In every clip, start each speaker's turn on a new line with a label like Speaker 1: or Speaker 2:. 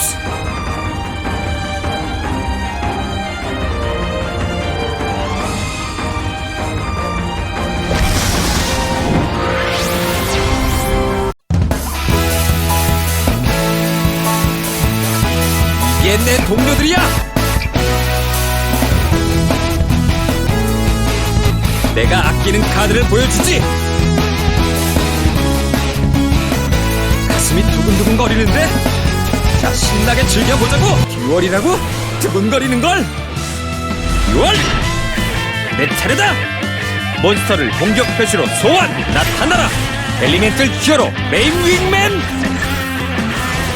Speaker 1: 네오스 이게 내 동료들이야 내가 아끼는 카드를 보여주지 가슴이 두근두근 거리는데? 자, 신나게 즐겨보자고! 듀얼이라고? 두근거리는 걸? 듀얼! 내 차례다! 몬스터를 공격 표시로 소환! 나타나라! 엘리멘틀 히어로 메인 윙맨!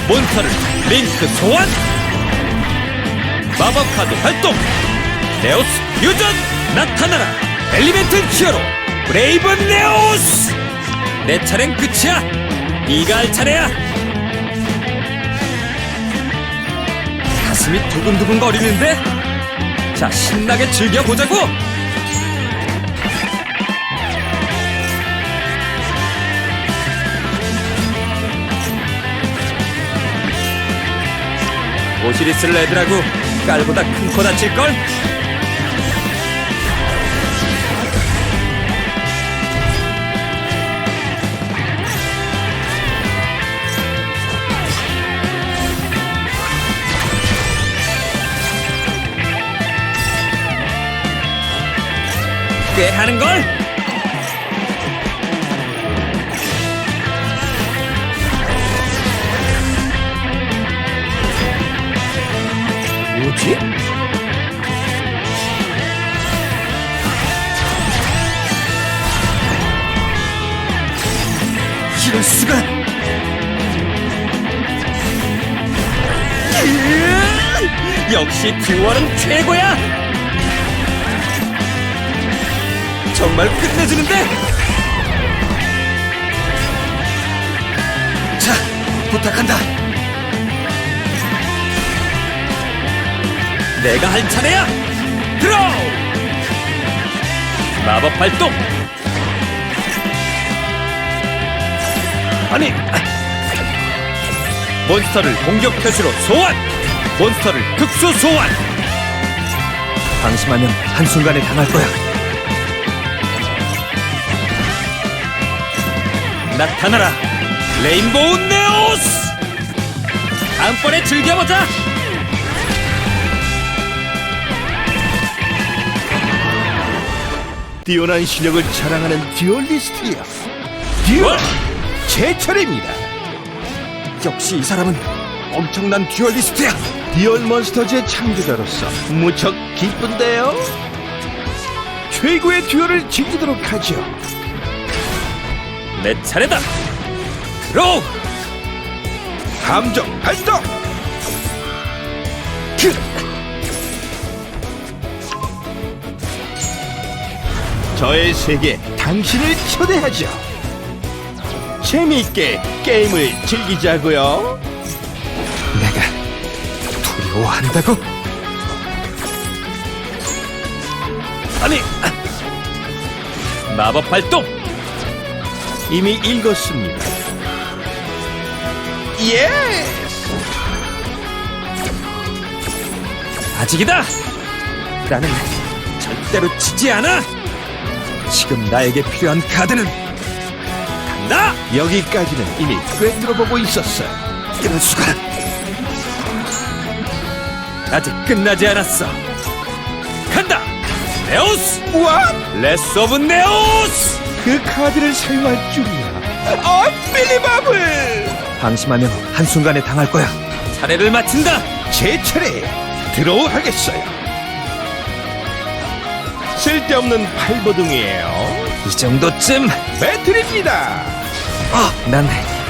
Speaker 1: 몬스터를 링크 소환! 마법 카드 활동! 네오스 퓨전! 나타나라! 엘리멘틀 히어로 브레이븐 네오스! 내 차례는 끝이야! 네가 할 차례야! 가슴이 두근두근 거리는데? 자, 신나게 즐겨보자고! 오시리스 레드라고 깔보다 큰 코 다칠걸? 꽤 하는걸? 뭐지? 이럴 수가! 역시 듀얼은 최고야! 정말 끝내주는데? 자, 부탁한다. 내가 할 차례야. 드로우. 마법 발동. 아니. 몬스터를 공격 표시로 소환. 몬스터를 특수 소환. 방심하면 한순간에 당할 거야. 나타나라 레인보우 네오스 다음번에 즐겨보자
Speaker 2: 뛰어난 실력을 자랑하는 듀얼리스트야. 듀얼 제 차례입니다.
Speaker 1: 역시 이 사람은 엄청난 듀얼리스트야
Speaker 2: 듀얼 몬스터즈의 창조자로서 무척 기쁜데요. 최고의 듀얼을 즐기도록 하죠.
Speaker 1: 내 차례다 드로우
Speaker 2: 함정 발동. 저의 세계 당신을 초대하죠. 재미있게 게임을 즐기자고요.
Speaker 1: 내가 두려워한다고? 아니 아. 마법 발동
Speaker 2: 이미 읽었습니다. 예!
Speaker 1: 아직이다 나는 절대로 지지 않아 지금 나에게 필요한 카드는 간다
Speaker 2: 여기까지는 이미 꽤 들어보고 있었어요.
Speaker 1: 이럴 수가 아직 끝나지 않았어 간다 네오스
Speaker 2: 우와!
Speaker 1: 레스 오브 네오스
Speaker 2: 그 카드를 사용할 줄이야. 언빌리버블!
Speaker 1: 방심하면 한순간에 당할 거야 차례를 마친다
Speaker 2: 제 차례 들어오 하겠어요. 쓸데없는 팔보둥이에요.
Speaker 1: 이 정도쯤
Speaker 2: 배틀입니다.
Speaker 1: 아, 난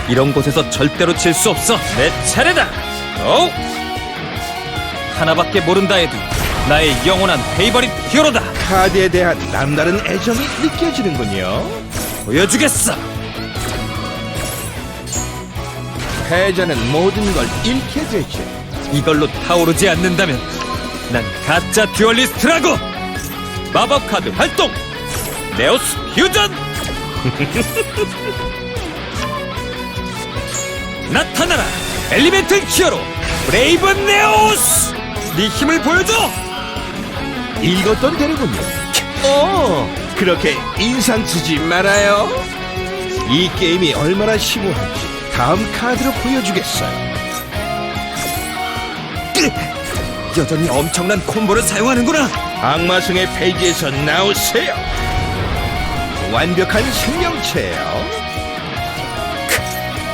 Speaker 1: 이런 곳에서 절대로 질 수 없어 내 차례다 어? 하나밖에 모른다 해도 나의 영원한 페이버릿 히어로다.
Speaker 2: 카드에 대한 남다른 애정이 느껴지는군요.
Speaker 1: 보여주겠어.
Speaker 2: 패자는 모든 걸 잃게 되죠.
Speaker 1: 이걸로 타오르지 않는다면 난 가짜 듀얼리스트라고. 마법 카드 활동. 네오스 퓨전. 나타나라. 엘리멘틀 히어로. 브레이븐 네오스. 네 힘을 보여줘
Speaker 2: 읽었던 대로군요. 어, 그렇게 인상 쓰지 말아요. 이 게임이 얼마나 심오한지 다음 카드로 보여주겠어요.
Speaker 1: 여전히 엄청난 콤보를 사용하는구나
Speaker 2: 악마성의 페이지에서 나오세요. 완벽한 생명체예요.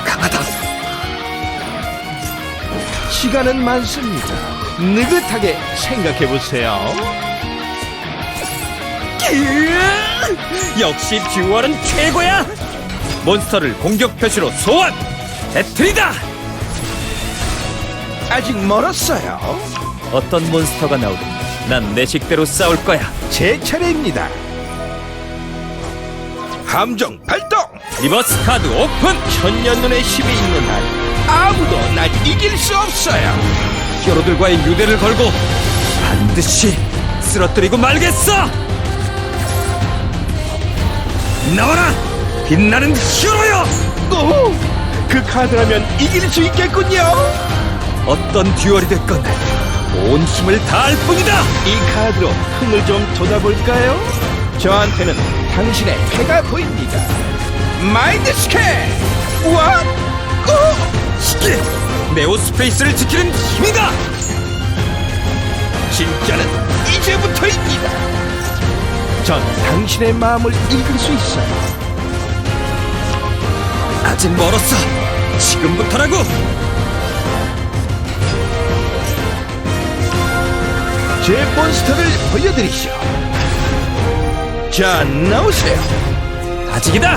Speaker 1: 강하다
Speaker 2: 시간은 많습니다. 느긋하게 생각해 보세요.
Speaker 1: 역시 듀얼은 최고야 몬스터를 공격 표시로 소환 배틀이다
Speaker 2: 아직 멀었어요.
Speaker 1: 어떤 몬스터가 나오든 난 내 식대로 싸울 거야
Speaker 2: 제 차례입니다. 함정 발동!
Speaker 1: 리버스 카드 오픈
Speaker 2: 천년눈의 힘이 있는 한 아무도 날 이길 수 없어요.
Speaker 1: 히어로들과의 유대를 걸고 반드시 쓰러뜨리고 말겠어 나와라 빛나는 히어로여
Speaker 2: 오, 그 카드라면 이길 수 있겠군요.
Speaker 1: 어떤 듀얼이 됐건 온 힘을 다할 뿐이다
Speaker 2: 이 카드로 흥을 좀 돋아볼까요? 저한테는 당신의 패가 보입니다. 마인드 스캔! 와! 오!
Speaker 1: 이게 네오 스페이스를 지키는 힘이다
Speaker 2: 진짜는 이제부터입니다. 전 당신의 마음을 읽을 수 있어요.
Speaker 1: 아직 멀었어 지금부터라고
Speaker 2: 제 몬스터를 보여드리시오. 자, 나오세요.
Speaker 1: 아직이다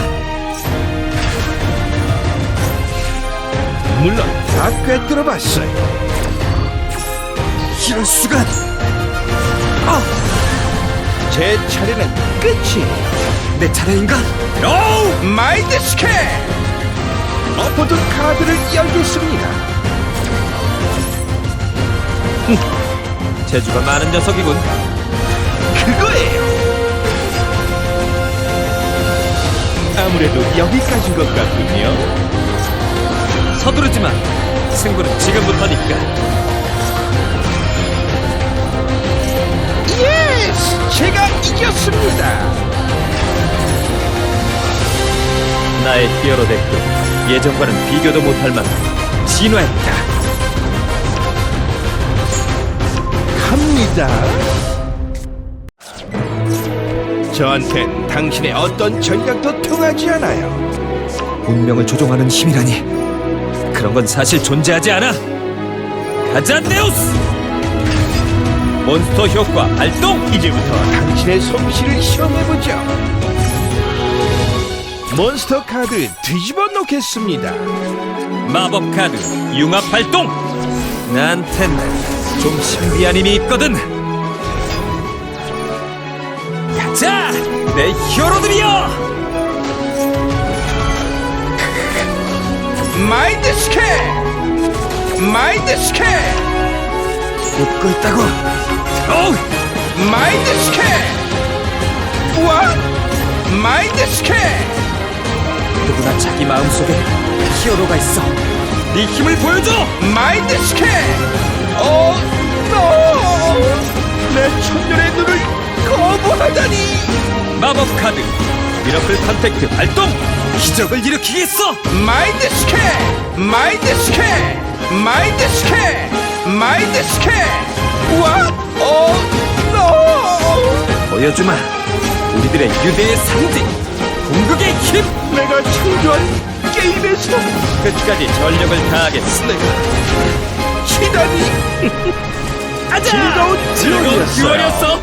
Speaker 2: 물론 다 꿰뚫어봤어요.
Speaker 1: 이럴 수가 어,
Speaker 2: 제 차례는 끝이에요.
Speaker 1: 내 차례인가? 노!
Speaker 2: 마인드 스캔! 모든 카드를 열겠습니다.
Speaker 1: 재주가 많은 녀석이군
Speaker 2: 그거예요. 아무래도 여기까지인 것 같군요.
Speaker 1: 서두르지 마 승부는 지금부터니까 나의 히어로 덱도 예전과는 비교도 못할 만큼 진화했다
Speaker 2: 갑니다. 저한텐 당신의 어떤 전략도 통하지 않아요.
Speaker 1: 운명을 조종하는 힘이라니 그런 건 사실 존재하지 않아 가자 네오스 몬스터 효과 발동
Speaker 2: 이제부터 당신의 솜씨를 시험해보죠. 몬스터 카드 뒤집어 놓겠습니다.
Speaker 1: 마법 카드 융합 발동 나한텐 좀 신비한 힘이 있거든 가자 내 히어로들이여
Speaker 2: 마인드 스캔! 마인드 스캔!
Speaker 1: 웃고 있다고 어우
Speaker 2: 마인드 스캔! 우와! 마인드 스캔!
Speaker 1: 누구나 자기 마음속에 히어로가 있어 네 힘을 보여줘
Speaker 2: 마인드 스캔! 어, 노! 내 천년의 눈을 거부하다니!
Speaker 1: 마법 카드 미러클 컨택트 발동 기적을 일으키겠어
Speaker 2: 마인드 스캔! 마인드 스캔! 마인드 스캔! 마인드 스캔! 우와! 어, 노!
Speaker 1: 보여주마 우리들의 유대의 상징 궁극의 힘
Speaker 2: 내가 창조한 게임에서
Speaker 1: 끝까지 전력을 다하겠어
Speaker 2: 기다니
Speaker 1: 아자
Speaker 2: 즐거운.
Speaker 1: 듀얼이었어